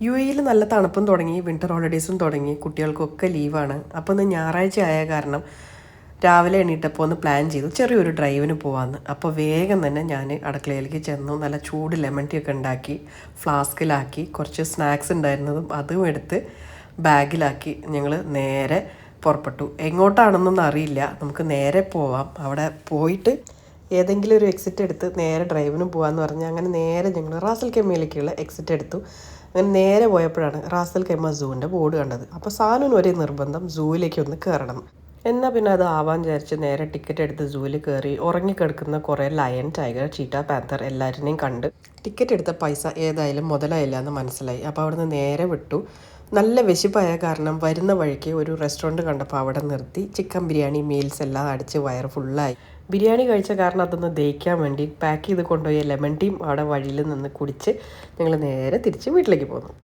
U എയിൽ നല്ല തണുപ്പും തുടങ്ങി വിന്റർ ഹോളിഡേയ്സും തുടങ്ങി കുട്ടികൾക്കൊക്കെ ലീവാണ് അപ്പോൾ ഇന്ന് ഞായറാഴ്ച ആയ കാരണം രാവിലെ എണീറ്റപ്പോൾ ഒന്ന് പ്ലാൻ ചെയ്തു ചെറിയൊരു ഡ്രൈവിന് പോകാമെന്ന് അപ്പോൾ വേഗം തന്നെ ഞാൻ അടുക്കളയിലേക്ക് ചെന്നു നല്ല ചൂട് ലെമൺ ടീ ഒക്കെ ഉണ്ടാക്കി ഫ്ലാസ്കിലാക്കി കുറച്ച് സ്നാക്സ് ഉണ്ടായിരുന്നതും അതും എടുത്ത് ബാഗിലാക്കി ഞങ്ങൾ നേരെ പുറപ്പെട്ടു. എങ്ങോട്ടാണെന്നൊന്നും അറിയില്ല. നമുക്ക് നേരെ പോവാം. അവിടെ പോയിട്ട് ഏതെങ്കിലും ഒരു എക്സിറ്റ് എടുത്ത് നേരെ ഡ്രൈവിന് പോകാമെന്ന് പറഞ്ഞ് അങ്ങനെ നേരെ ഞങ്ങൾ റാസൽ കെമ്മയിലേക്കുള്ള എക്സിറ്റ് എടുത്തു. അങ്ങനെ നേരെ പോയപ്പോഴാണ് റാസൽ കെമ്മ സൂവിന്റെ ബോർഡ് കണ്ടത്. അപ്പോൾ സാനുവിന് ഒരേ നിർബന്ധം സൂവിലേക്ക് ഒന്ന് കയറണം എന്നാൽ പിന്നെ അത് ആവാൻ വിചാരിച്ച് നേരെ ടിക്കറ്റ് എടുത്ത് സൂവിൽ കയറി ഉറങ്ങിക്കിടക്കുന്ന കുറേ ലയൺ ടൈഗർ ചീറ്റ പാന്തർ എല്ലാവരുടെയും കണ്ട്. ടിക്കറ്റ് എടുത്ത പൈസ ഏതായാലും മുതലായില്ല എന്ന് മനസ്സിലായി. അപ്പോൾ അവിടുന്ന് നേരെ വിട്ടു. നല്ല വിശപ്പായ കാരണം വരുന്ന വഴിക്ക് ഒരു റെസ്റ്റോറന്റ് കണ്ടപ്പോൾ അവിടെ നിർത്തി. ചിക്കൻ ബിരിയാണി മീൽസ് എല്ലാം അടിച്ച് വയറ് ഫുള്ളായി ബിരിയാണി കഴിച്ച കാരണം അതൊന്ന് ദഹിക്കാൻ വേണ്ടി പാക്ക് ചെയ്ത് കൊണ്ടുപോയ ലെമൺ ടീം അവിടെ വഴിയിൽ നിന്ന് കുടിച്ച് ഞങ്ങൾ നേരെ തിരിച്ച് വീട്ടിലേക്ക് പോന്നു.